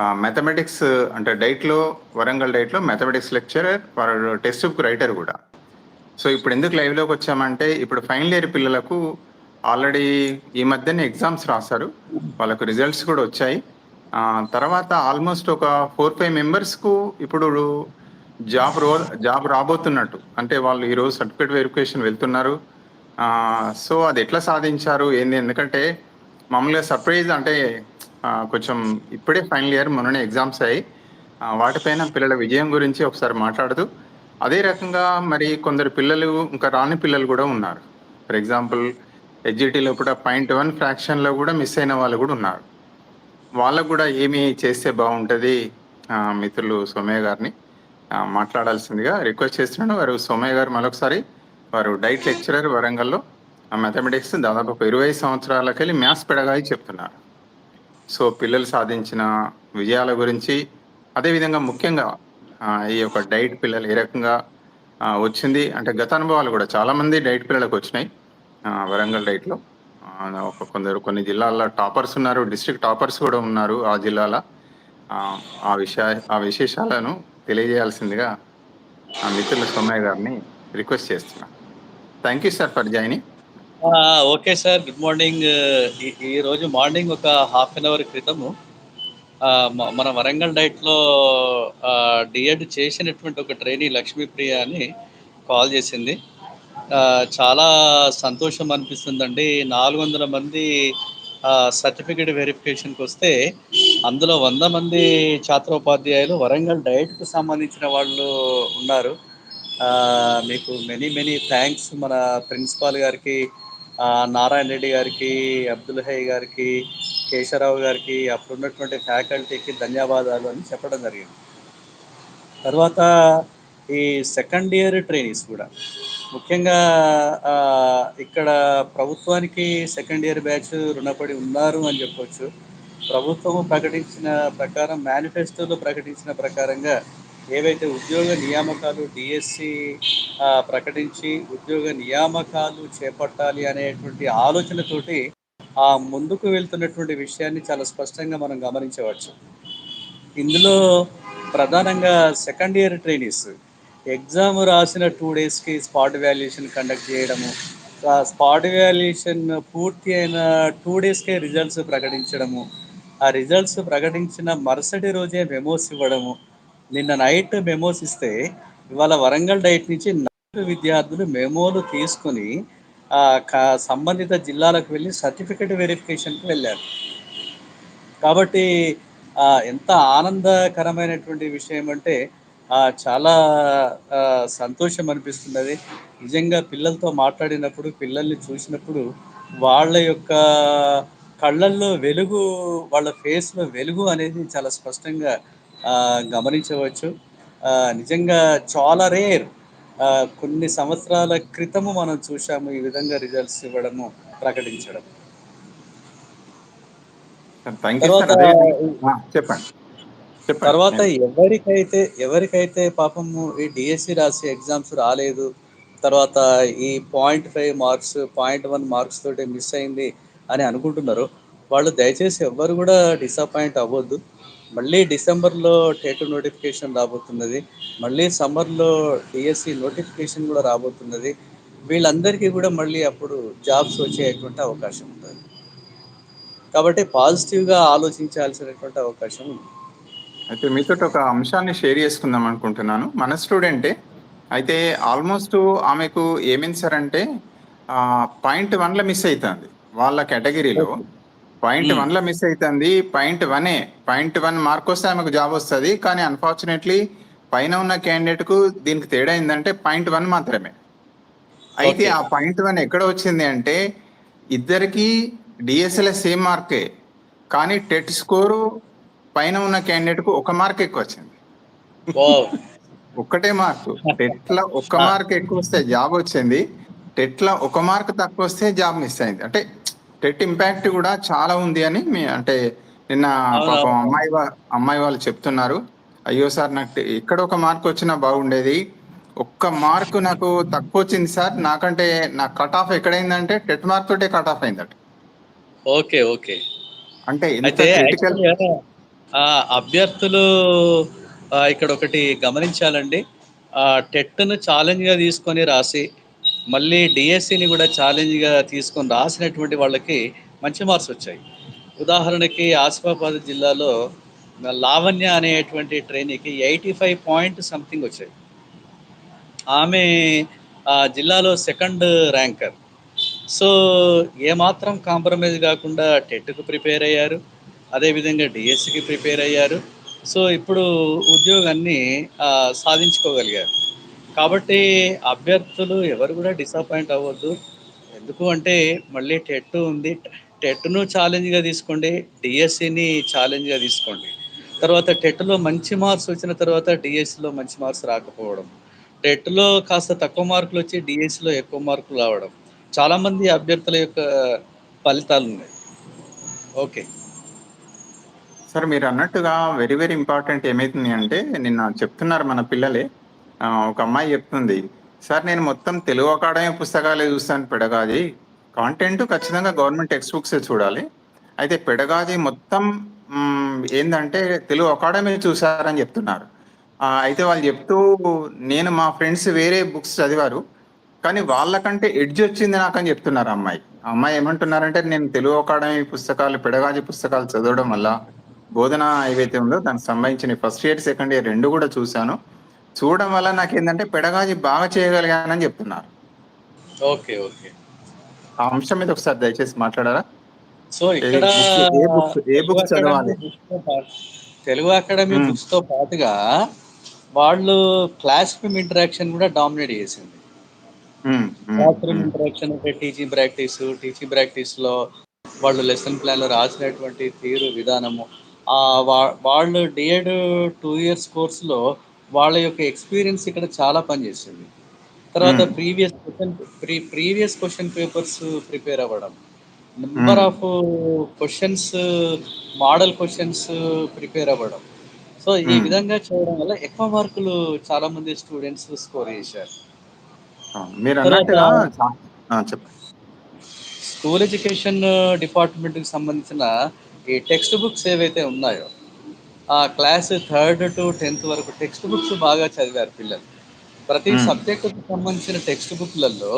Mathematics అంటే డైట్లో వరంగల్ డైట్లో మ్యాథమెటిక్స్ లెక్చరర్ వారు టెక్స్ట్ బుక్ రైటర్ కూడా. సో ఇప్పుడు ఎందుకు లైవ్లోకి వచ్చామంటే ఇప్పుడు ఫైనల్ ఇయర్ పిల్లలకు ఆల్రెడీ ఈ మధ్యనే ఎగ్జామ్స్ రాశారు. వాళ్ళకు రిజల్ట్స్ కూడా వచ్చాయి. తర్వాత ఆల్మోస్ట్ ఒక ఫోర్ ఫైవ్ మెంబర్స్కు ఇప్పుడు జాబ్ రో జాబ్ రాబోతున్నట్టు. అంటే వాళ్ళు ఈరోజు సర్టిఫికేట్ వెరిఫికేషన్ వెళ్తున్నారు. సో అది ఎట్లా సాధించారు? ఏంది? ఎందుకంటే మామూలుగా సర్ప్రైజ్ అంటే కొంచెం ఇప్పుడే ఫైనల్ ఇయర్ మొన్ననే ఎగ్జామ్స్ అయ్యి వాటిపైన పిల్లల విజయం గురించి ఒకసారి మాట్లాడుతూ అదే రకంగా మరి కొందరు పిల్లలు ఇంకా రాని పిల్లలు కూడా ఉన్నారు. ఫర్ ఎగ్జాంపుల్ ఎడ్జిటీలో కూడా పాయింట్ వన్ ఫ్రాక్షన్లో కూడా మిస్ అయిన వాళ్ళు కూడా ఉన్నారు. వాళ్ళకు కూడా ఏమి చేస్తే బాగుంటుంది? మిత్రులు సోమయ్య గారిని మాట్లాడాల్సిందిగా రిక్వెస్ట్ చేస్తున్నాను. వారు సోమయ్య గారు మరొకసారి వారు డైట్ లెక్చరర్ వరంగల్లో మ్యాథమెటిక్స్ దాదాపు ఒక ఇరవై సంవత్సరాలకెళ్ళి మ్యాథ్స్ పెడగాయి చెప్తున్నారు. సో పిల్లలు సాధించిన విజయాల గురించి అదేవిధంగా ముఖ్యంగా ఈ యొక్క డైట్ పిల్లలు ఏ రకంగా వచ్చింది అంటే గత అనుభవాలు కూడా చాలా మంది డైట్ పిల్లలకు వచ్చినాయి వరంగల్ డైట్లో. ఒక కొందరు కొన్ని జిల్లాల్లో టాపర్స్ ఉన్నారు డిస్ట్రిక్ట్ టాపర్స్ కూడా ఉన్నారు ఆ జిల్లాల. ఆ, విషయ ఆ విశేషాలను తెలియజేయాల్సిందిగా ఆ మిత్రుల సోమయ్య గారిని రిక్వెస్ట్ చేస్తున్నా. Thank you sir for joining. Okay sir. Good morning. ఈ- రోజు మార్నింగ్ ఒక హాఫ్ అన్ అవర్ క్రితము మన వరంగల్ డైట్లో డిఎడ్ చేసినటువంటి ఒక ట్రైనీ లక్ష్మీప్రియ అని కాల్ చేసింది. చాలా సంతోషం అనిపిస్తుందండి. నాలుగు వందల మంది సర్టిఫికేట్ వెరిఫికేషన్కి వస్తే అందులో వంద మంది ఛాత్రోపాధ్యాయులు వరంగల్ డైట్కు సంబంధించిన వాళ్ళు ఉన్నారు. మీకు మెనీ మెనీ థ్యాంక్స్ మన ప్రిన్సిపాల్ గారికి. నారాయణ రెడ్డి గారికి అబ్దుల్ హై గారికి కేశవరావు గారికి అప్పుడు ఉన్నటువంటి ఫ్యాకల్టీకి ధన్యవాదాలు అని చెప్పడం జరిగింది. తర్వాత ఈ సెకండ్ ఇయర్ ట్రైనీస్ కూడా. ముఖ్యంగా ఇక్కడ ప్రభుత్వానికి సెకండ్ ఇయర్ బ్యాచ్ రుణపడి ఉన్నారు అని చెప్పవచ్చు ప్రభుత్వం ప్రకటించిన ప్రకారం మేనిఫెస్టోలో ప్రకటించిన ప్రకారంగా ఏవైతే ఉద్యోగ నియామకాలు డిఎస్సి ప్రకటించి ఉద్యోగ నియామకాలు చేపట్టాలి అనేటువంటి ఆలోచనతోటి ఆ ముందుకు వెళ్తున్నటువంటి విషయాన్ని చాలా స్పష్టంగా మనం గమనించవచ్చు. ఇందులో ప్రధానంగా సెకండ్ ఇయర్ ట్రైనీస్. ఎగ్జామ్ రాసిన టూ డేస్కి స్పాట్ వాల్యుయేషన్ కండక్ట్ చేయడము ఆ స్పాట్ వాల్యుయేషన్ పూర్తి అయిన టూ డేస్కే రిజల్ట్స్ ప్రకటించడము ఆ రిజల్ట్స్ ప్రకటించిన మరుసటి రోజే మెమోస్ ఇవ్వడము నిన్న నైట్ మెమోస్ ఇస్తే ఇవాళ వరంగల్ డైట్ నుంచి నలుగురు విద్యార్థులు మెమోలు తీసుకుని సంబంధిత జిల్లాలకు వెళ్ళి సర్టిఫికెట్ వెరిఫికేషన్కి వెళ్ళారు. కాబట్టి ఎంత ఆనందకరమైనటువంటి విషయం అంటే చాలా సంతోషం అనిపిస్తున్నది. నిజంగా పిల్లలతో మాట్లాడినప్పుడు పిల్లల్ని చూసినప్పుడు వాళ్ళ యొక్క కళ్ళల్లో వెలుగు వాళ్ళ ఫేస్లో వెలుగు అనేది చాలా స్పష్టంగా గమనించవచ్చు. నిజంగా చాలా రేర్. కొన్ని సంవత్సరాల క్రితము మనం చూసాము ఈ విధంగా రిజల్ట్స్ ఇవ్వడము ప్రకటించడం. చెప్పండి. తర్వాత ఎవరికైతే ఎవరికైతే పాపము ఈ డిఎస్సి రాసి ఎగ్జామ్స్ రాలేదు తర్వాత ఈ point five marks point one marks తోటి మిస్ అయింది అని అనుకుంటున్నారో వాళ్ళు దయచేసి ఎవ్వరు కూడా డిసప్పాయింట్ అవ్వద్దు. మళ్ళీ డిసెంబర్లో టేటు నోటిఫికేషన్ రాబోతున్నది. మళ్ళీ సమ్మర్లో డిఎస్సి నోటిఫికేషన్ కూడా రాబోతున్నది. వీళ్ళందరికీ కూడా మళ్ళీ అప్పుడు జాబ్స్ వచ్చేటువంటి అవకాశం ఉంటుంది. కాబట్టి పాజిటివ్గా ఆలోచించాల్సినటువంటి అవకాశం ఉంది. అయితే మీతో ఒక అంశాన్ని షేర్ చేసుకుందాం అనుకుంటున్నాను. మన స్టూడెంటే అయితే ఆల్మోస్ట్ ఆమెకు ఏమైంది సార్ అంటే పాయింట్ వన్లో మిస్ అవుతుంది వాళ్ళ కేటగిరీలో. Point Hmm. వన్లో మిస్ అవుతుంది పాయింట్ వనే. పాయింట్ వన్ మార్క్ వస్తే ఆమెకు జాబ్ వస్తుంది. కానీ అన్ఫార్చునేట్లీ పైన ఉన్న క్యాండిడేట్కు దీనికి తేడా ఏంటంటే పాయింట్ వన్ మాత్రమే. అయితే. ఆ పాయింట్ వన్ ఎక్కడ వచ్చింది అంటే ఇద్దరికి డిఎస్ఎల్ఎస్ సేమ్ మార్కే. కానీ టెట్ స్కోరు పైన ఉన్న క్యాండిడేట్కు ఒక మార్క్ ఎక్కువ వచ్చింది. ఒక్కటే మార్కు. టెట్లో ఒక్క మార్క్ ఎక్కువ వస్తే జాబ్ వచ్చింది. టెట్లో ఒక మార్క్ తక్కువ వస్తే జాబ్ మిస్ అయింది. అంటే టెట్ ఇంపాక్ట్ కూడా చాలా ఉంది అని మీ అంటే నిన్న పాపం. అమ్మాయి అమ్మాయి వాళ్ళు చెప్తున్నారు. అయ్యో సార్ నాకు ఇక్కడ ఒక మార్క్ వచ్చినా బాగుండేది. ఒక్క మార్కు నాకు తక్కువ వచ్చింది సార్. నాకంటే నా కట్ ఆఫ్ ఎక్కడైందంటే టెట్ మార్క్ తోటే కట్ ఆఫ్ అయిందట. Okay okay. అంటే అభ్యర్థులు ఇక్కడ ఒకటి గమనించాలండి. టెట్ను ఛాలెంజ్గా తీసుకొని రాసి మళ్ళీ డిఎస్సిని కూడా ఛాలెంజ్గా తీసుకొని రాసినటువంటి వాళ్ళకి మంచి మార్క్స్ వచ్చాయి. ఉదాహరణకి ఆసిఫాబాద్ జిల్లాలో లావణ్య అనేటువంటి ట్రైనీకి ఎయిటీ ఫైవ్ పాయింట్ సంథింగ్ వచ్చాయి. ఆమె ఆ, జిల్లాలో సెకండ్ ర్యాంకర్ సో ఏమాత్రం కాంప్రమైజ్ కాకుండా టెట్కు ప్రిపేర్ అయ్యారు. అదేవిధంగా డిఎస్సికి ప్రిపేర్ అయ్యారు. సో ఇప్పుడు ఉద్యోగాన్ని సాధించుకోగలిగారు. కాబట్టి అభ్యర్థులు ఎవరు కూడా డిసప్పాయింట్ అవ్వద్దు. ఎందుకు అంటే మళ్ళీ టెట్ ఉంది. టెట్ను ఛాలెంజ్గా తీసుకోండి. డిఎస్సిని ఛాలెంజ్గా తీసుకోండి. తర్వాత టెట్లో మంచి మార్క్స్ వచ్చిన తర్వాత డిఎస్సిలో మంచి మార్క్స్ రాకపోవడం. టెట్లో కాస్త తక్కువ మార్కులు వచ్చి డిఎస్సిలో ఎక్కువ మార్కులు రావడం. చాలామంది అభ్యర్థుల యొక్క ఫలితాలు ఉన్నాయి. ఓకే. సార్ మీరు అన్నట్టుగా వెరీ వెరీ ఇంపార్టెంట్ ఏమైతుంది అంటే నిన్న చెప్తున్నారు మన పిల్లలే. ఒక అమ్మాయి చెప్తుంది సార్ నేను మొత్తం తెలుగు అకాడమీ పుస్తకాలే చూస్తాను పెడగాది. కాంటెంట్ ఖచ్చితంగా గవర్నమెంట్ టెక్స్ట్ బుక్స్ చూడాలి. అయితే పెడగాది మొత్తం ఏంటంటే తెలుగు అకాడమీ చూసారని చెప్తున్నారు. అయితే వాళ్ళు చెప్తూ నేను మా ఫ్రెండ్స్ వేరే బుక్స్ చదివారు కానీ వాళ్ళకంటే ఎడ్జ్ వచ్చింది నాకని చెప్తున్నారు అమ్మాయి. ఆ అమ్మాయి ఏమంటున్నారంటే నేను తెలుగు అకాడమీ పుస్తకాలు పెడగాజి పుస్తకాలు చదవడం వల్ల బోధన ఏవైతే ఉందో దానికి సంబంధించిన ఫస్ట్ ఇయర్ సెకండ్ ఇయర్ రెండు కూడా చూశాను. చూడడం వల్ల నాకు ఏంటంటే పెడగాజి బాగా చేయగలిగానని చెప్తున్నారు ఓకే ఓకే ఆ అంశం మీద ఒకసారి దయచేసి మాట్లాడారా సో ఇక్కడ ఏ books చదవాలి? తెలుగు అకాడమీ. బుక్స్తో పాటుగా వాళ్ళు క్లాస్ రూమ్ ఇంటరాక్షన్ కూడా డామినేట్ చేసింది క్లాస్ రూమ్. ఇంటరాక్షన్ అంటే టీచింగ్ ప్రాక్టీస్ టీచింగ్ ప్రాక్టీస్లో వాళ్ళు లెసన్ ప్లాన్లో రాసినటువంటి తీరు విధానము వాళ్ళు డిఎడ్ టూ ఇయర్స్ కోర్స్లో వాళ్ళ యొక్క ఎక్స్పీరియన్స్ ఇక్కడ చాలా పనిచేసింది తర్వాత Hmm. Previous question pre previous question papers prepare అవ్వడం number. Of questions model questions prepare అవ్వడం సో ఈ Hmm. విధంగా చేయడం వల్ల ఎక్కువ మార్కులు చాలా మంది స్టూడెంట్స్ స్కోర్ చేశారు మీరు అన్నట్టుగా చెప్పండి స్కూల్ ఎడ్యుకేషన్ డిపార్ట్మెంట్కి సంబంధించిన ఈ టెక్స్ట్ బుక్స్ ఏవైతే ఉన్నాయో క్లాస్ థర్డ్ టు టెన్త్ వరకు టెక్స్ట్ బుక్స్ బాగా చదివారు పిల్లలు. ప్రతి. సబ్జెక్టుకు సంబంధించిన టెక్స్ట్ బుక్లలో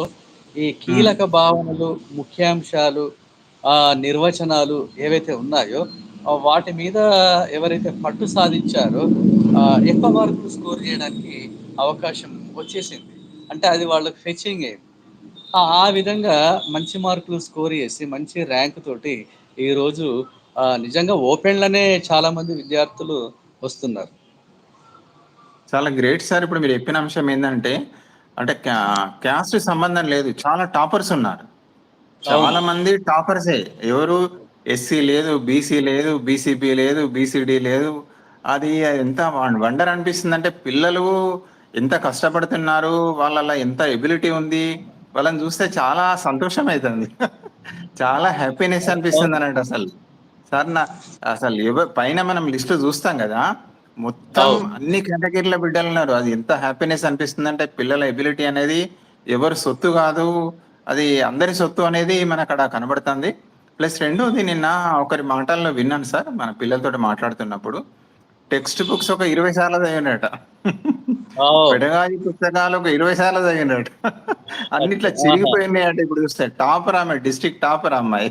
ఈ కీలక భావనలు ముఖ్యాంశాలు ఆ నిర్వచనాలు ఏవైతే ఉన్నాయో వాటి మీద ఎవరైతే పట్టు సాధించారో ఆ, ఎక్కువ మార్కులు స్కోర్ చేయడానికి అవకాశం వచ్చేసింది. అంటే అది వాళ్ళకి ఫెచింగ్ అయింది ఆ విధంగా మంచి మార్కులు స్కోర్ చేసి మంచి ర్యాంక్ తోటి ఈరోజు నిజంగా ఓపెన్లనే చాలా మంది విద్యార్థులు వస్తున్నారు. చాలా గ్రేట్ సార్. ఇప్పుడు మీరు చెప్పిన అంశం ఏంటంటే అంటే క్యాస్ట్ సంబంధం లేదు. చాలా టాపర్స్ ఉన్నారు. చాలా మంది టాపర్సే. ఎవరు ఎస్సీ లేదు బీసీ లేదు బీసీబీ లేదు బీసీడీ లేదు. అది ఎంత వండర్ అనిపిస్తుంది అంటే పిల్లలు ఎంత కష్టపడుతున్నారు వాళ్ళ ఎంత ఎబిలిటీ ఉంది వాళ్ళని చూస్తే చాలా సంతోషం అవుతుంది చాలా హ్యాపీనెస్ అనిపిస్తుంది అన్నట్టు అసలు. సార్ నా అసలు పైన మనం లిస్ట్ చూస్తాం కదా మొత్తం. అన్ని కేటగిరీల బిడ్డలు ఉన్నారు. అది ఎంత హ్యాపీనెస్ అనిపిస్తుంది అంటే పిల్లల ఎబిలిటీ అనేది ఎవరు సొత్తు కాదు అది అందరి సొత్తు అనేది మన అక్కడ కనబడుతుంది. ప్లస్ రెండోది నిన్న ఒకరి మాటల్లో విన్నాను సార్ మన పిల్లలతో మాట్లాడుతున్నప్పుడు టెక్స్ట్ బుక్స్ ఒక ఇరవై సార్లు చదివినట ఓ, పెడగాజి పుస్తకాలు ఒక ఇరవై సార్లు చదివినట అన్నిట్లో చిరిగిపోయినాయి అంటే ఇప్పుడు చూస్తే టాపర్ ఆమె డిస్ట్రిక్ట్ టాపర్ అమ్మాయి.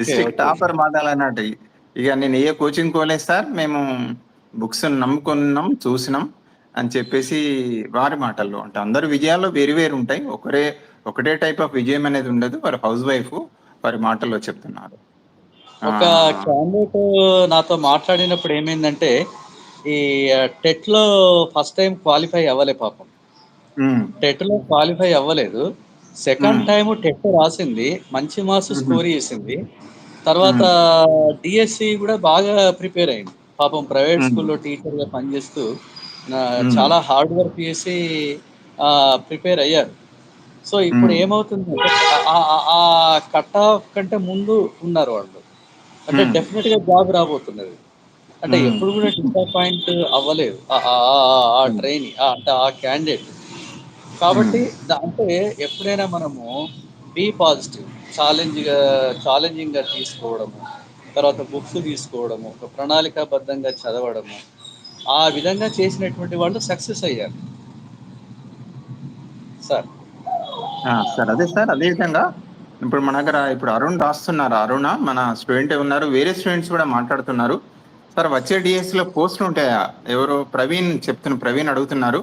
డిస్ట్రిక్ట్. టాపర్ మాటలు అన్నట్టు ఇక నేను ఏ కోచింగ్ కోలేదు సార్. మేము బుక్స్ నమ్ముకున్నాం చూసినాం అని చెప్పేసి వారి మాటల్లో అంటే అందరు విజయాల్లో వేరు వేరు ఉంటాయి. ఒకరే ఒకటే టైప్ ఆఫ్ విజయం అనేది ఉండదు. వారి హౌస్ వైఫ్ వారి మాటల్లో చెప్తున్నారు. ఒక క్యాండిడేట్ నాతో మాట్లాడినప్పుడు ఏమైందంటే ఈ టెట్లో ఫస్ట్ టైం క్వాలిఫై అవ్వలే పాపం. టెట్లో క్వాలిఫై అవ్వలేదు. Second Hmm. టైం టెట్ రాసింది మంచి మార్క్స్. స్కోర్ చేసింది తర్వాత డిఎస్సి కూడా బాగా ప్రిపేర్ అయింది పాపం ప్రైవేట్ Hmm. స్కూల్లో టీచర్గా పనిచేస్తూ Hmm. చాలా హార్డ్ వర్క్ చేసి ప్రిపేర్ అయ్యారు సో ఇప్పుడు Hmm. ఏమవుతుంది ఆ కట్ ఆఫ్ కంటే ముందు ఉన్నారు వాళ్ళు అంటే Hmm. డెఫినెట్గా జాబ్ రాబోతున్నది అంటే Hmm. ఎప్పుడు కూడా డిసప్పాయింట్ అవ్వలేదు ఆ- Hmm. ట్రైన్ అంటే ఆ క్యాండిడేట్ కాబట్టి దా- అంటే ఎప్పుడైనా మనము బీ పాజిటివ్ ఛాలెంజింగ్గా తీసుకోవడము తర్వాత బుక్స్ తీసుకోవడము ఒక ప్రణాళికాబద్ధంగా చదవడము ఆ విధంగా చేసినటువంటి వాళ్ళు సక్సెస్ అయ్యారు. సార్. సార్ అదే సార్ అదే విధంగా ఇప్పుడు మన దగ్గర ఇప్పుడు అరుణ్ రాస్తున్నారు. అరుణ మన స్టూడెంట్ ఉన్నారు వేరే స్టూడెంట్స్ కూడా మాట్లాడుతున్నారు. సార్ వచ్చే డిఎస్సి లో పోస్టులు ఉంటాయా? ఎవరో ప్రవీణ్ చెప్తున్న ప్రవీణ్ అడుగుతున్నారు.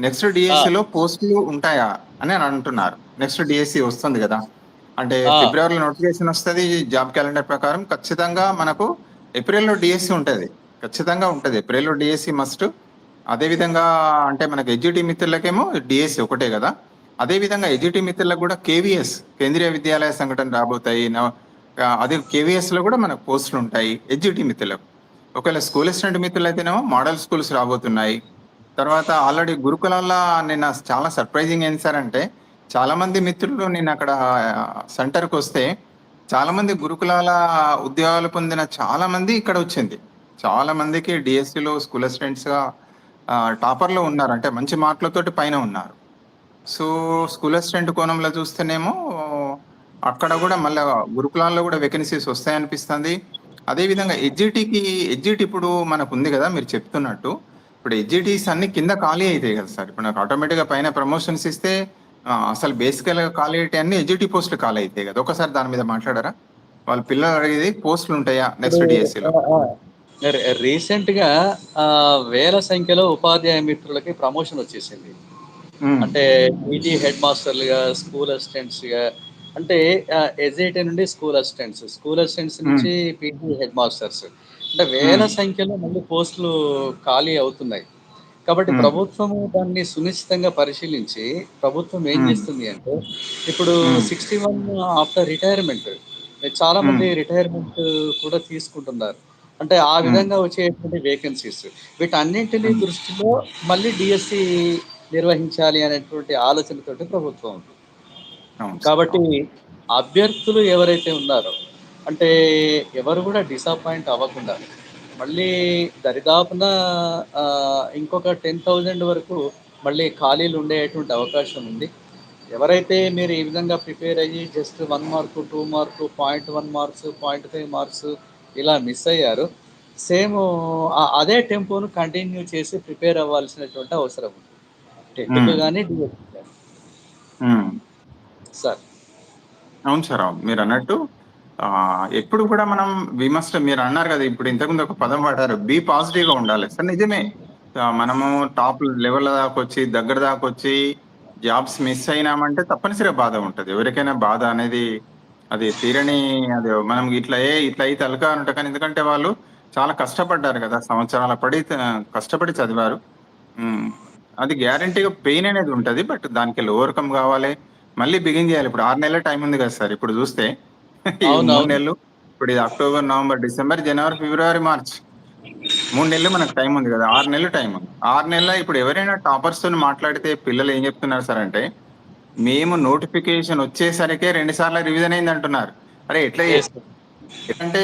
నెక్స్ట్ డిఎస్సి లో పోస్టులు ఉంటాయా అని అని అంటున్నారు. నెక్స్ట్ డిఎస్సి వస్తుంది కదా. అంటే. ఫిబ్రవరిలో నోటిఫికేషన్ వస్తుంది జాబ్ క్యాలెండర్ ప్రకారం ఖచ్చితంగా మనకు ఏప్రిల్లో డిఎస్సి ఉంటుంది. ఖచ్చితంగా ఉంటుంది. ఏప్రిల్లో డిఎస్సి మస్ట్ అదే విధంగా అంటే మనకు ఎడ్జిటి మిత్రులకేమో డిఎస్సి ఒకటే కదా. అదే విధంగా ఎడ్జిటి మిత్రులకు కూడా కేవీఎస్ కేంద్రీయ విద్యాలయ సంఘటన రాబోతాయి. అదే కేవీఎస్లో కూడా మనకు పోస్టులు ఉంటాయి. ఎడ్జిటి మిత్రులకు. ఒకవేళ స్కూల్ అసిస్టెంట్ మిత్రులు అయితేనేమో మోడల్ స్కూల్స్ రాబోతున్నాయి. తర్వాత ఆల్రెడీ గురుకులాల్లో నిన్న చాలా సర్ప్రైజింగ్ ఏంటి సార్ అంటే చాలా మంది మిత్రులు నేను అక్కడ సెంటర్కి వస్తే చాలా మంది గురుకులాల ఉద్యోగాలు పొందిన చాలా మంది ఇక్కడ వచ్చింది. చాలా మందికి డిఎస్సిలో స్కూల్ అసిస్టెంట్స్గా టాపర్లో ఉన్నారు. అంటే మంచి మార్కులతోటి పైన ఉన్నారు. సో స్కూల్ అసిస్టెంట్ కోణంలో చూస్తేనేమో అక్కడ కూడా మళ్ళీ గురుకులాల్లో కూడా వేకెన్సీస్ వస్తాయనిపిస్తుంది. అదేవిధంగా ఎడ్జిటీకి ఎడ్జిట్ ఇప్పుడు మనకు ఉంది కదా మీరు చెప్తున్నట్టు ఇప్పుడు ఎడ్జిటీస్ అన్ని కింద ఖాళీ అవుతాయి కదా సార్. ఇప్పుడు నాకు ఆటోమేటిక్గా పైన ప్రమోషన్స్ ఇస్తే అసలు బేసికల్గా ఖాళీ అయితే అన్ని ఎడ్జిటీ పోస్టులు ఖాళీ అవుతాయి కదా. ఒకసారి దాని మీద మాట్లాడారా? వాళ్ళ పిల్లలు అడిగేది పోస్టులు ఉంటాయా నెక్స్ట్ డిఎస్సిలో రీసెంట్గా ఆ, వేల సంఖ్యలో ఉపాధ్యాయ మిత్రులకి ప్రమోషన్ వచ్చేసింది. అంటే పీజీ హెడ్ మాస్టర్లుగా స్కూల్ అసిస్టెంట్స్గా అంటే ఎస్ఐటి నుండి స్కూల్ అసిస్టెంట్స్ స్కూల్ అసిస్టెంట్స్ నుంచి పీజీ హెడ్ మాస్టర్స్ అంటే వేల. సంఖ్యలో మళ్ళీ పోస్టులు ఖాళీ అవుతున్నాయి కాబట్టి. ప్రభుత్వము దాన్ని సునిశ్చితంగా పరిశీలించి ప్రభుత్వం ఏం. చేస్తుంది అంటే ఇప్పుడు. సిక్స్టీ వన్ ఆఫ్టర్ రిటైర్మెంట్ చాలా మంది. రిటైర్మెంట్ కూడా తీసుకుంటున్నారు అంటే ఆ విధంగా వచ్చేటువంటి వేకెన్సీస్ వీటన్నింటినీ. దృష్టిలో మళ్ళీ డిఎస్సి నిర్వహించాలి అనేటువంటి ఆలోచనతోటి ప్రభుత్వం ఉంది. కాబట్టి అభ్యర్థులు ఎవరైతే ఉన్నారో అంటే ఎవరు కూడా డిసప్పాయింట్ అవ్వకుండా. మళ్ళీ దరిదాపున ఇంకొక టెన్ థౌజండ్ వరకు మళ్ళీ ఖాళీలు ఉండేటువంటి అవకాశం ఉంది. ఎవరైతే మీరు ఈ విధంగా ప్రిపేర్ అయ్యి just one mark two mark point one marks point five marks ఇలా మిస్ అయ్యారు సేమ్ అదే టెంపోను కంటిన్యూ చేసి ప్రిపేర్ అవ్వాల్సినటువంటి అవసరం ఉంది. Hmm. కానీ కానీ Hmm. సార్. అవును సార్ అవును. మీరు అన్నట్టు ఎప్పుడు కూడా మనం వి మస్ట్ మీరు అన్నారు కదా ఇప్పుడు ఇంతకుముందు ఒక పదం వాడారు బి పాజిటివ్గా ఉండాలి. సార్ నిజమే. మనము టాప్ లెవెల్ దాకా వచ్చి దగ్గర దాకా వచ్చి జాబ్స్ మిస్ అయినామంటే తప్పనిసరిగా బాధ ఉంటుంది. ఎవరికైనా బాధ అనేది అది తీరని అది మనం ఇట్లా ఏ ఇట్లా అయితే అలకా అంట కానీ ఎందుకంటే వాళ్ళు చాలా కష్టపడ్డారు కదా సంవత్సరాల పడి కష్టపడి చదివారు. అది గ్యారంటీగా పెయిన్ అనేది ఉంటుంది బట్ దానికి ఓవర్కమ్ కావాలి. మళ్ళీ బిగిన్ చేయాలి. ఇప్పుడు ఆరు నెలల టైం ఉంది కదా సార్ ఇప్పుడు చూస్తే మూడు. నెలలు ఇప్పుడు ఇది అక్టోబర్ నవంబర్ డిసెంబర్ జనవరి ఫిబ్రవరి మార్చ్ మూడు నెలలు మనకు టైం ఉంది కదా ఆరు నెలలు టైం ఉంది. ఆరు నెలల ఇప్పుడు ఎవరైనా టాపర్స్తో మాట్లాడితే పిల్లలు ఏం చెప్తున్నారు సార్ అంటే మేము నోటిఫికేషన్ వచ్చేసరికే రెండు సార్లు రివిజన్ అయింది అంటున్నారు. అరే ఎట్లా చేస్తాం అంటే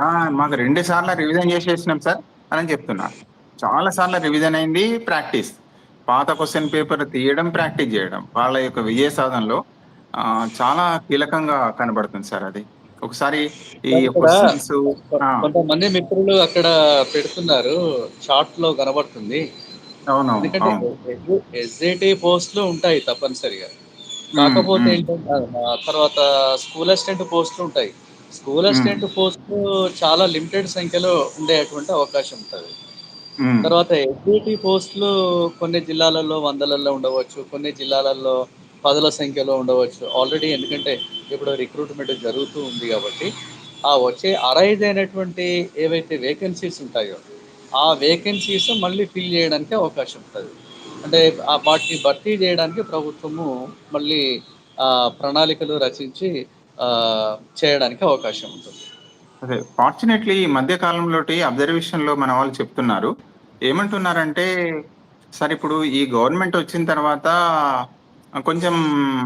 "ఆ, మాకు రెండు సార్లు రివిజన్ చేసేసినాం సార్ అని చెప్తున్నారు చాలా సార్లు రివిజన్ అయింది ప్రాక్టీస్ పాత క్వశ్చన్ పేపర్ తీయడం ప్రాక్టీస్ చేయడం. వాళ్ళ యొక్క విజయ సాధనలో చాలా కీలకంగా కనబడుతుంది సార్ అది. ఒకసారి ఈ కొంతమంది మిత్రులు అక్కడ పెడుతున్నారు చార్ట్లో కనబడుతుంది. ఎస్ఐటి పోస్టులు ఉంటాయి తప్పనిసరిగా. కాకపోతే. ఏంటంటే తర్వాత స్కూల్ అసిస్టెంట్ పోస్టులు ఉంటాయి. స్కూల్. అసిస్టెంట్ పోస్టులు చాలా లిమిటెడ్ సంఖ్యలో ఉండేటువంటి అవకాశం ఉంటుంది. తర్వాత ఎస్ఐటి పోస్టులు కొన్ని జిల్లాలలో వందలలో ఉండవచ్చు. కొన్ని జిల్లాలలో పదుల సంఖ్యలో ఉండవచ్చు. ఆల్రెడీ ఎందుకంటే ఇప్పుడు రిక్రూట్మెంట్ జరుగుతూ ఉంది కాబట్టి ఆ వచ్చే అరైజ్ అయినటువంటి ఏవైతే వేకెన్సీస్ ఉంటాయో ఆ వేకెన్సీస్ మళ్ళీ ఫిల్ చేయడానికి అవకాశం ఉంటుంది. అంటే ఆ వాటిని భర్తీ చేయడానికి ప్రభుత్వము మళ్ళీ ప్రణాళికలు రచించి చేయడానికి అవకాశం ఉంటుంది. అదే ఫార్చునేట్లీ ఈ మధ్య కాలంలో అబ్జర్వేషన్లో మన వాళ్ళు చెప్తున్నారు. ఏమంటున్నారంటే సార్ ఇప్పుడు ఈ గవర్నమెంట్ వచ్చిన తర్వాత కొంచెం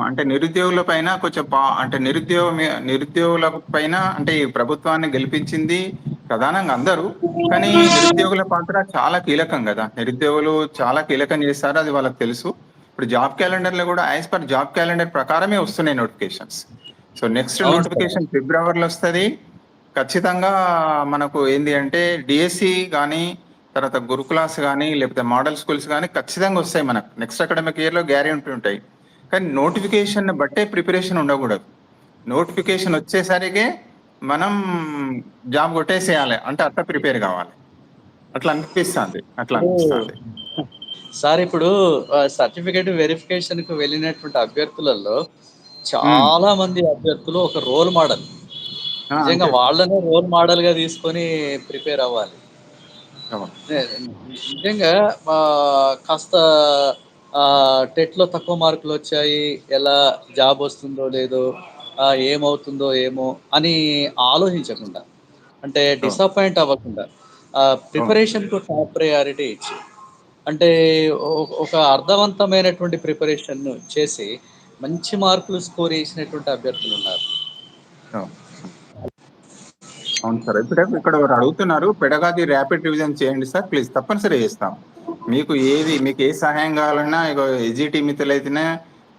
అంటే నిరుద్యోగుల పైన కొంచెం పా అంటే నిరుద్యోగ నిరుద్యోగుల పైన అంటే ఈ ప్రభుత్వాన్ని గెలిపించింది ప్రధానంగా అందరూ కానీ నిరుద్యోగుల పాత్ర చాలా కీలకం కదా. నిరుద్యోగులు చాలా కీలకం చేస్తారు అది వాళ్ళకి తెలుసు. ఇప్పుడు జాబ్ క్యాలెండర్లో కూడా యాజ్ పర్ జాబ్ క్యాలెండర్ ప్రకారమే వస్తున్నాయి నోటిఫికేషన్స్. So next. నోటిఫికేషన్ ఫిబ్రవరిలో వస్తుంది. ఖచ్చితంగా మనకు ఏంది అంటే డిఎస్సి కానీ తర్వాత గురుకులాస్ కానీ లేకపోతే మోడల్ స్కూల్స్ కానీ ఖచ్చితంగా వస్తాయి మనకు. నెక్స్ట్ అకాడమిక్ ఇయర్లో గ్యారెంటీ ఉంటాయి. కానీ నోటిఫికేషన్ బట్టే ప్రిపరేషన్ ఉండకూడదు. నోటిఫికేషన్ వచ్చేసరికి మనం జాబ్ కొట్టేసేయాలి. అంటే అట్లా ప్రిపేర్ కావాలి. అట్లా అనిపిస్తుంది. అట్లా అనిపిస్తుంది. సార్ ఇప్పుడు సర్టిఫికేట్ వెరిఫికేషన్కు వెళ్ళినటువంటి అభ్యర్థులలో చాలా మంది అభ్యర్థులు ఒక రోల్ మోడల్. నిజంగా. వాళ్ళనే రోల్ మోడల్గా తీసుకొని ప్రిపేర్ అవ్వాలి. నిజంగా కాస్త టెట్లో తక్కువ మార్కులు వచ్చాయి. ఎలా జాబ్ వస్తుందో లేదో ఏమవుతుందో ఏమో అని ఆలోచించకుండా అంటే డిసప్పాయింట్ అవ్వకుండా ప్రిపరేషన్కు టాప్ ప్రయారిటీ ఇచ్చి అంటే ఒక అర్థవంతమైనటువంటి ప్రిపరేషన్ చేసి మంచి మార్కులు స్కోర్ చేసినటువంటి అభ్యర్థులు ఉన్నారు. అవును. సార్. ఇప్పుడు ఇక్కడ అడుగుతున్నారు పెడగాది ర్యాపిడ్ రివిజన్ చేయండి సార్ ప్లీజ్ తప్పనిసరి చేస్తాం. మీకు ఏది మీకు ఏ సహాయం కావాలన్నా ఇగో ఎజిటి మిత్రులైతేనే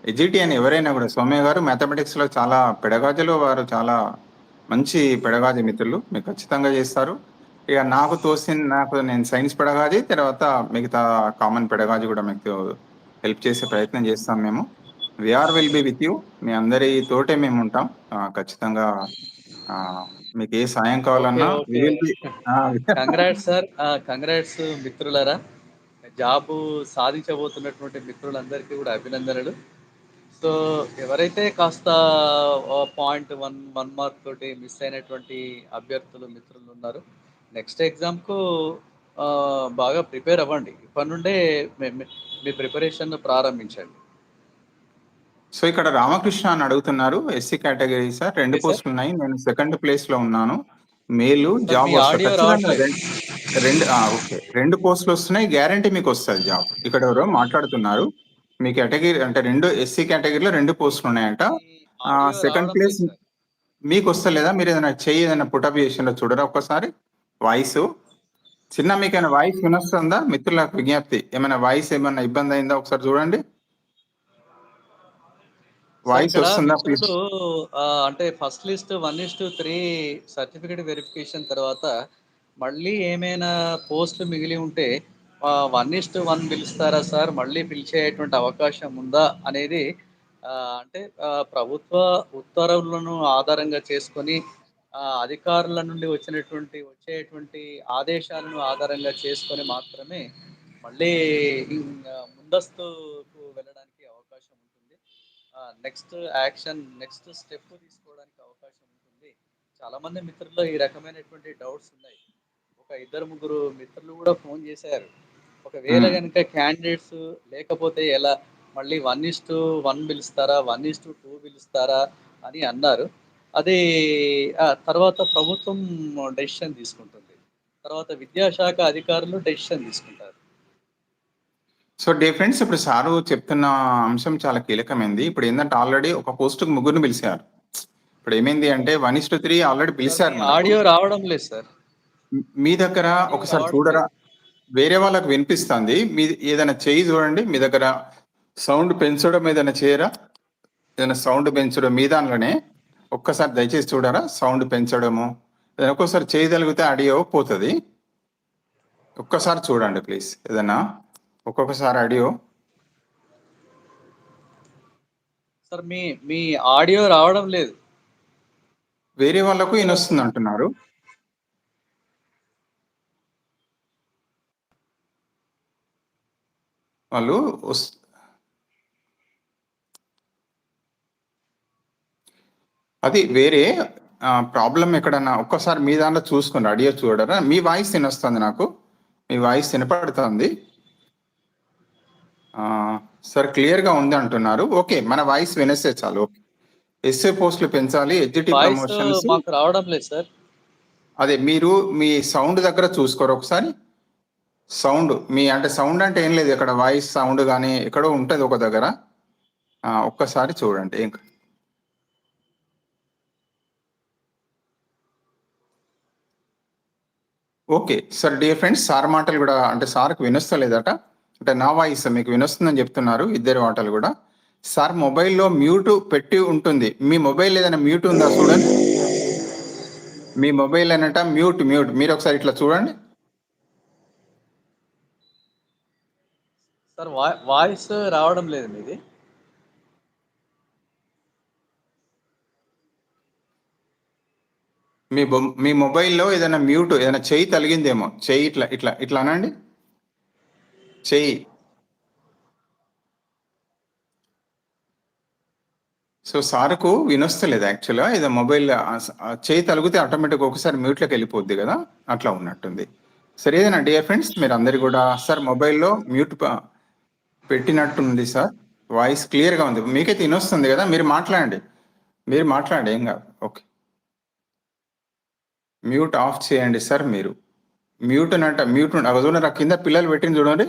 ఎజిటి అని ఎవరైనా కూడా సౌమ్య గారు మ్యాథమెటిక్స్లో చాలా పెడగాజులో వారు చాలా మంచి పెడగాజి మిత్రులు మీకు ఖచ్చితంగా చేస్తారు. ఇక నాకు తోసిన నాకు నేను సైన్స్ పెడగాజి తర్వాత మిగతా కామన్ పెడగాజి కూడా మీకు హెల్ప్ చేసే ప్రయత్నం చేస్తాం మేము. We are will be with you మీ అందరి తోటే మేము ఉంటాం. ఖచ్చితంగా మీకు ఏ సాయం కావాలన్నా కంగ్రాట్స్ సార్ కంగ్రాట్స్ మిత్రులారా. జాబ్ సాధించబోతున్నటువంటి మిత్రులందరికీ కూడా అభినందనలు. సో ఎవరైతే కాస్త పాయింట్ వన్ వన్ మార్క్ తోటి మిస్ అయినటువంటి అభ్యర్థులు మిత్రులు ఉన్నారు నెక్స్ట్ ఎగ్జామ్కు బాగా ప్రిపేర్ అవ్వండి. ఇప్పటి నుండే మీ- ప్రిపరేషన్ ప్రారంభించండి. సో ఇక్కడ రామకృష్ణ అని అడుగుతున్నారు. SC category sir. రెండు. పోస్టులు ఉన్నాయి నేను సెకండ్ ప్లేస్లో ఉన్నాను. మేలు జాబ్. రెండు- రెండు ఓకే. రెండు పోస్టులు వస్తున్నాయి గ్యారంటీ మీకు వస్తుంది జాబ్. ఇక్కడ ఎవరో మాట్లాడుతున్నారు. మీ కేటగిరీ అంటే రెండు ఎస్సీ కేటగిరీలో రెండు పోస్టులు ఉన్నాయంట. Second place. మీకు వస్తలేదా మీరు ఏదైనా చెయ్యి ఏదైనా పుటప్ చేసిందో చూడరా ఒక్కసారి? వాయిస్. చిన్న మీకు ఏమైనా వాయిస్ వినొస్తుందా? మిత్రులకు విజ్ఞప్తి. ఏమైనా వాయిస్ ఏమైనా ఇబ్బంది అయిందా? ఒకసారి చూడండి. వాయిస్ అంటే first list one list three certificate verification తర్వాత మళ్ళీ ఏమైనా పోస్టులు మిగిలి ఉంటే వన్ ఇస్ట్ వన్ పిలుస్తారా సార్? మళ్ళీ పిలిచేటువంటి అవకాశం ఉందా అనేది అంటే ప్రభుత్వ ఉత్తర్వులను ఆధారంగా చేసుకొని అధికారుల నుండి వచ్చినటువంటి వచ్చేటువంటి ఆదేశాలను ఆధారంగా చేసుకొని మాత్రమే మళ్ళీ ఇం- ముందస్తుకు వెళ్ళడానికి అవకాశం ఉంటుంది నెక్స్ట్ యాక్షన్ నెక్స్ట్ స్టెప్ తీసుకోవడానికి అవకాశం ఉంటుంది. చాలా మంది మిత్రుల్లో ఈ రకమైనటువంటి డౌట్స్ ఉన్నాయి. ఒక ఇద్దరు ముగ్గురు మిత్రులు కూడా ఫోన్ చేశారు. ఒకవేళ. కనుక క్యాండిడేట్స్ లేకపోతే ఎలా? మళ్ళీ వన్ ఇస్ టు వన్ పిలుస్తారా? వన్ ఇస్ టు టూ పిలుస్తారా? అని అన్నారు. అది తర్వాత ప్రభుత్వం డెసిషన్ తీసుకుంటుంది. తర్వాత విద్యాశాఖ అధికారులు డెసిషన్ తీసుకుంటారు. సో డే ఫ్రెండ్స్ ఇప్పుడు సారు చెప్తున్న అంశం చాలా కీలకమైంది. ఇప్పుడు ఏంటంటే ఆల్రెడీ ఒక పోస్టుకు ముగ్గురిని పిలిచారు. ఇప్పుడు ఏమైంది అంటే one is to three already పిలిచారు. ఆడియో రావడం లేదు సార్ మీ దగ్గర ఒకసారి చూడరా? వేరే వాళ్ళకి వినిపిస్తుంది. మీ ఏదైనా చేయి చూడండి. మీ దగ్గర సౌండ్ పెంచడం ఏదైనా చేయరా? ఏదైనా సౌండ్ పెంచడం మీ దానిలోనే ఒక్కసారి దయచేసి చూడరా? సౌండ్ పెంచడము. ఏదైనా ఒక్కోసారి చేయగలిగితే ఆడియో పోతుంది. ఒక్కసారి చూడండి ప్లీజ్ ఏదైనా ఒక్కొక్కసారి ఆడియో సార్ మీ మీ ఆడియో రావడం లేదు. వేరే వాళ్ళకు వినొస్తుంది అంటున్నారు. వాళ్ళు అది వేరే ప్రాబ్లం ఎక్కడన్నా ఒక్కసారి మీ దాంట్లో చూసుకోండి ఆడియో చూడరా? మీ వాయిస్ వినొస్తుంది నాకు. మీ వాయిస్ వినపడుతుంది. ఆ, సార్ క్లియర్గా ఉంది అంటున్నారు. ఓకే మన వాయిస్ వినేస్తే చాలు. ఓకే. ఎస్ఏ పోస్టులు పెంచాలి ఎడ్జిటి వాయిస్ ప్రమోషన్స్. మాకు రావడం లేదు సార్. అదే మీరు మీ సౌండ్ దగ్గర చూసుకోరు ఒకసారి. సౌండ్ మీ అంటే సౌండ్ అంటే ఏం లేదు ఇక్కడ. వాయిస్ సౌండ్ కానీ ఎక్కడో ఉంటుంది ఒక దగ్గర. ఒక్కసారి చూడండి. ఏం okay sir dear friends sir మాటలు కూడా అంటే సార్కి వినొస్తలేదట అంటే నా వాయిస్ మీకు వినొస్తుందని చెప్తున్నారు ఇద్దరు మాటలు కూడా. సార్ మొబైల్లో మ్యూట్ పెట్టి ఉంటుంది. మీ మొబైల్ ఏదైనా మ్యూట్ ఉందా చూడండి. మీ మొబైల్ అనట మ్యూట్ మ్యూట్. మీరు ఒకసారి ఇట్లా చూడండి. సార్ వాయిస్ రావడం లేదు మీది. మీ మీ మొబైల్లో ఏదైనా మ్యూట్ ఏదైనా చెయ్యి తలిగిందేమో చెయ్యి ఇట్లా ఇట్లా ఇట్లా అనండి. చెయ్యి. సో సార్కు వినొస్తలేదు యాక్చువల్గా. ఏదో మొబైల్ చేయి తలిగితే ఆటోమేటిక్ ఒకసారి మ్యూట్లోకి వెళ్ళిపోద్ది కదా. అట్లా ఉన్నట్టుంది. సరే ఏదైనా డియర్ ఫ్రెండ్స్ మీరు అందరు కూడా సార్ మొబైల్లో మ్యూట్ పెట్టినట్టుంది సార్. వాయిస్ క్లియర్గా ఉంది. మీకైతే వినొస్తుంది కదా. మీరు మాట్లాడండి. మీరు మాట్లాడండి ఏం కాదు. ఓకే. మ్యూట్ ఆఫ్ చేయండి సార్ మీరు. మ్యూట్ అన్నట్ట మ్యూట్ అక్కడ చూడండి కింద పిల్లలు పెట్టింది చూడండి.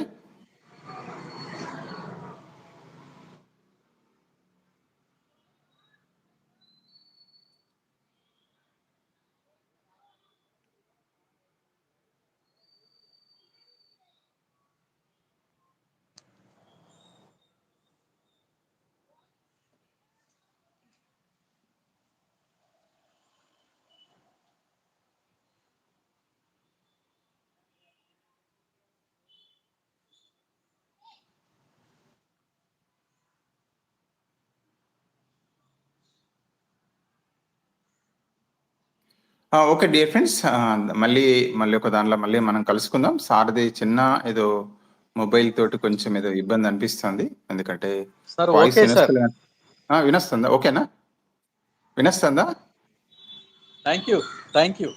Okay dear friends. మళ్ళీ మళ్ళీ ఒక దానిలో మళ్ళీ మనం కలుసుకుందాం. సార్ది చిన్న ఏదో మొబైల్ తోటి కొంచెం ఏదో ఇబ్బంది అనిపిస్తుంది. ఎందుకంటే వినొస్తుందా? ఓకేనా? వినొస్తుందా? Thank you thank you.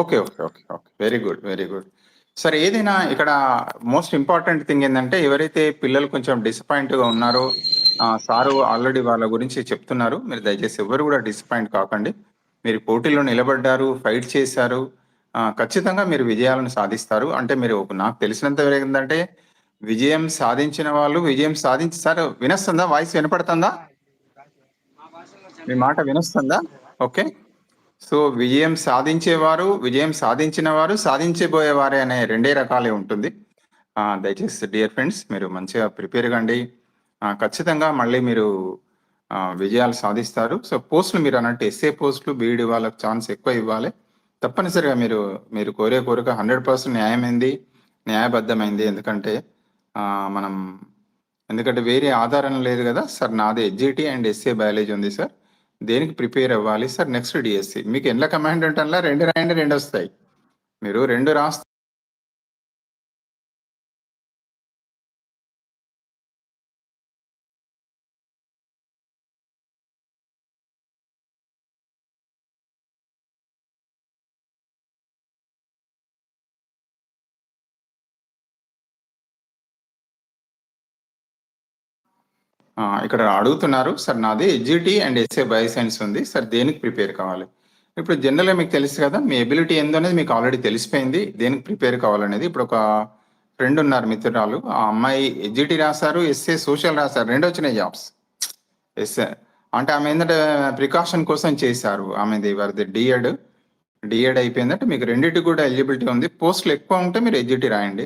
Okay okay okay okay. Very good very good. సరే ఏదైనా ఇక్కడ మోస్ట్ ఇంపార్టెంట్ థింగ్ ఏంటంటే ఎవరైతే పిల్లలు కొంచెం డిసప్పాయింట్గా ఉన్నారో సారు ఆల్రెడీ వాళ్ళ గురించి చెప్తున్నారు. మీరు దయచేసి ఎవరు కూడా డిసప్పాయింట్ కాకండి. మీరు పోటీలో నిలబడ్డారు ఫైట్ చేశారు ఖచ్చితంగా మీరు విజయాలను సాధిస్తారు. అంటే మీరు నాకు తెలిసినంత వరకు ఏంటంటే విజయం సాధించిన వాళ్ళు విజయం సాధించి సార్ వినస్తుందా? వాయిస్ వినపడుతుందా? మీ మాట వినస్తుందా? ఓకే. సో విజయం సాధించేవారు విజయం సాధించిన వారు సాధించబోయేవారే అనే రెండే రకాలే ఉంటుంది. దయచేసి డియర్ ఫ్రెండ్స్ మీరు మంచిగా ప్రిపేర్ కండి. ఖచ్చితంగా మళ్ళీ మీరు విజయాలు సాధిస్తారు. సో పోస్టులు మీరు అన్నట్టు ఎస్ఏ పోస్టులు బీఈడి వాళ్ళకి ఛాన్స్ ఎక్కువ ఇవ్వాలి. తప్పనిసరిగా మీరు మీరు కోరే కోరిక హండ్రెడ్ పర్సెంట్ న్యాయమైంది న్యాయబద్ధమైంది. ఎందుకంటే మనం ఎందుకంటే వేరే ఆధారం లేదు కదా సార్ నాది హెచ్జిటి అండ్ ఎస్ఏ బయాలజీ ఉంది సార్. దేనికి ప్రిపేర్ అవ్వాలి సార్? Next DSC. మీకు ఎన్ల కమాండ్ అంటల్లా రెండు రాయండి రెండు వస్తాయి. మీరు రెండు రాస్తే ఇక్కడ అడుగుతున్నారు సార్ నాది జీటీ అండ్ ఎస్ఏ బయోసైన్స్ ఉంది. సార్ దేనికి ప్రిపేర్ కావాలి? ఇప్పుడు జనరల్గా మీకు తెలుసు కదా మీ ఎబిలిటీ ఏందో అనేది మీకు ఆల్రెడీ తెలిసిపోయింది. దేనికి ప్రిపేర్ కావాలనేది ఇప్పుడు ఒక ఫ్రెండ్ ఉన్నారు మిత్రురాలు. ఆ అమ్మాయి హెచ్జిటి రాశారు ఎస్ఏ సోషల్ రాశారు. రెండు వచ్చినాయి జాబ్స్. ఎస్ఏ అంటే ఆమె ఏంటంటే ప్రికాషన్ కోసం చేశారు. ఆమెది వారిది డిఎడ్ డిఎడ్ అయిపోయిందంటే మీకు రెండింటికి కూడా ఎలిజిబిలిటీ ఉంది. పోస్టులు ఎక్కువ ఉంటే మీరు హెచ్జిటి రాయండి.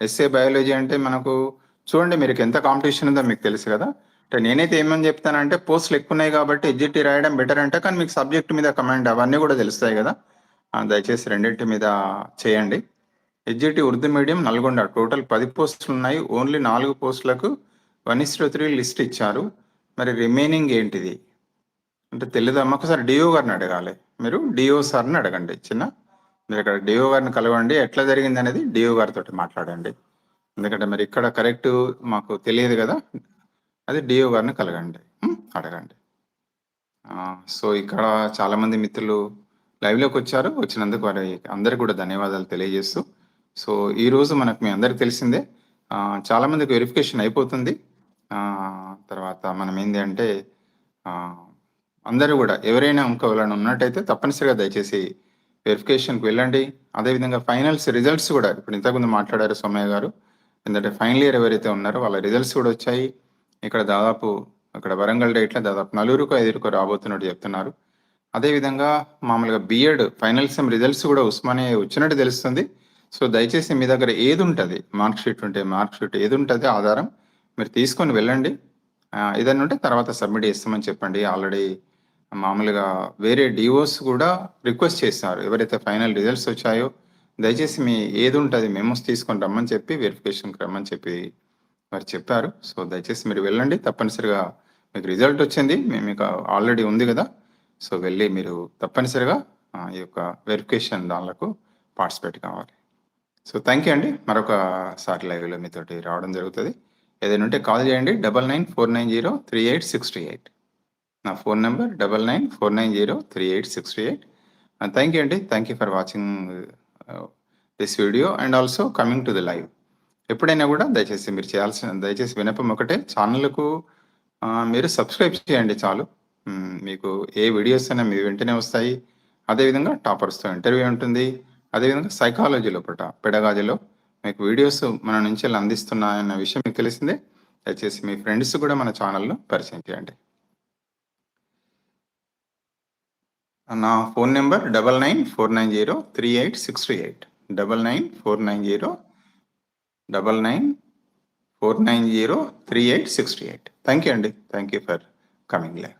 ఎస్ఏ బయాలజీ అంటే మనకు చూడండి మీకు ఎంత కాంపిటీషన్ ఉందో మీకు తెలుసు కదా. అంటే నేనైతే ఏమని చెప్తానంటే పోస్టులు ఎక్కువ ఉన్నాయి కాబట్టి హెచ్జిటి రాయడం బెటర్ అంటే. కానీ మీకు సబ్జెక్ట్ మీద కమాండ్ అవన్నీ కూడా తెలుస్తాయి కదా. దయచేసి రెండింటి మీద చేయండి. SGT Urdu medium Nalgonda. Total పది పోస్టులు ఉన్నాయి. ఓన్లీ నాలుగు పోస్టులకు వన్ ఇస్టో త్రీ లిస్ట్ ఇచ్చారు. మరి రిమైనింగ్ ఏంటిది? అంటే తెలియదమ్మా ఒకసారి డిఓ గారిని అడగాలి. మీరు డిఓ సార్ని అడగండి. చిన్న? మీరు ఇక్కడ డిఓ గారిని కలవండి. ఎట్లా జరిగింది అనేది డిఓ గారితో మాట్లాడండి. ఎందుకంటే మరి ఇక్కడ కరెక్ట్ మాకు తెలియదు కదా. అది డిఓ గారిని కలగండి. అడగండి. సో ఇక్కడ చాలా మంది మిత్రులు లైవ్లోకి వచ్చారు. వచ్చినందుకు వారి అందరికి కూడా ధన్యవాదాలు తెలియజేస్తూ. సో ఈ రోజు మనకు మీ అందరికి తెలిసిందే. చాలామందికి చాలా మందికి వెరిఫికేషన్ అయిపోతుంది. తర్వాత మనం ఏంటి అంటే అందరూ కూడా ఎవరైనా ఇంకా ఉన్నట్టయితే తప్పనిసరిగా దయచేసి వెరిఫికేషన్కి వెళ్ళండి. అదేవిధంగా ఫైనల్స్ రిజల్ట్స్ కూడా ఇప్పుడు ఇంతకుముందు మాట్లాడారు సోమయ్య గారు. ఎందుకంటే ఫైనల్ ఇయర్ ఎవరైతే ఉన్నారో వాళ్ళ రిజల్ట్స్ కూడా వచ్చాయి. ఇక్కడ దాదాపు అక్కడ వరంగల్ డేట్లో దాదాపు నలుగురుకు ఐదుగురుకు రాబోతున్నట్టు చెప్తున్నారు. అదేవిధంగా మామూలుగా బిఎడ్ ఫైనల్ సెమ్ రిజల్ట్స్ కూడా ఉస్మానియా వచ్చినట్టు తెలుస్తుంది. సో దయచేసి మీ దగ్గర ఏది ఉంటుంది? మార్క్ షీట్ ఉంటే మార్క్ షీట్ ఏది ఉంటుంది ఆధారం మీరు తీసుకొని వెళ్ళండి. ఆ, ఏదైనా ఉంటే తర్వాత సబ్మిట్ చేస్తామని చెప్పండి. ఆల్రెడీ మామూలుగా వేరే డిఓస్ కూడా రిక్వెస్ట్ చేశారు. ఎవరైతే ఫైనల్ రిజల్ట్స్ వచ్చాయో దయచేసి మీ ఏది ఉంటుంది మెమోస్ తీసుకొని రమ్మని చెప్పి వెరిఫికేషన్కి రమ్మని చెప్పి మరి చెప్పారు. సో దయచేసి మీరు వెళ్ళండి. తప్పనిసరిగా మీకు రిజల్ట్ వచ్చింది. మేము మీకు ఆల్రెడీ ఉంది కదా. సో వెళ్ళి మీరు తప్పనిసరిగా ఈ యొక్క వెరిఫికేషన్ దానిలకు పార్టిసిపేట్ కావాలి. సో థ్యాంక్ యూ అండి. మరొకసారి లైవ్లో మీతోటి రావడం జరుగుతుంది. ఏదైనా ఉంటే కాల్ చేయండి. Double nine four nine zero three eight six three eight. నా phone number double nine four nine zero three eight six three eight. Thank you అండి. Thank you for watching this video. And also coming to the live. ఎప్పుడైనా కూడా దయచేసి మీరు చేయాల్సిన దయచేసి వినపం ఒకటే. ఛానల్కు మీరు సబ్స్క్రైబ్ చేయండి చాలు. మీకు ఏ వీడియోస్ అయినా మీ వెంటనే వస్తాయి. అదేవిధంగా టాపర్స్తో ఇంటర్వ్యూ ఉంటుంది. అదేవిధంగా సైకాలజీ లోపల పెడగాజీలో మీకు వీడియోస్ మన నుంచి ఇలా అందిస్తున్నాయన్న విషయం మీకు తెలిసిందే. దయచేసి మీ ఫ్రెండ్స్ కూడా మన ఛానల్లో పరిచయం చేయండి. నా phone number double nine four nine zero three eight six three eight. Double nine four nine zero double nine four nine zero three eight sixty eight. Thank you అండి. Thank you for coming live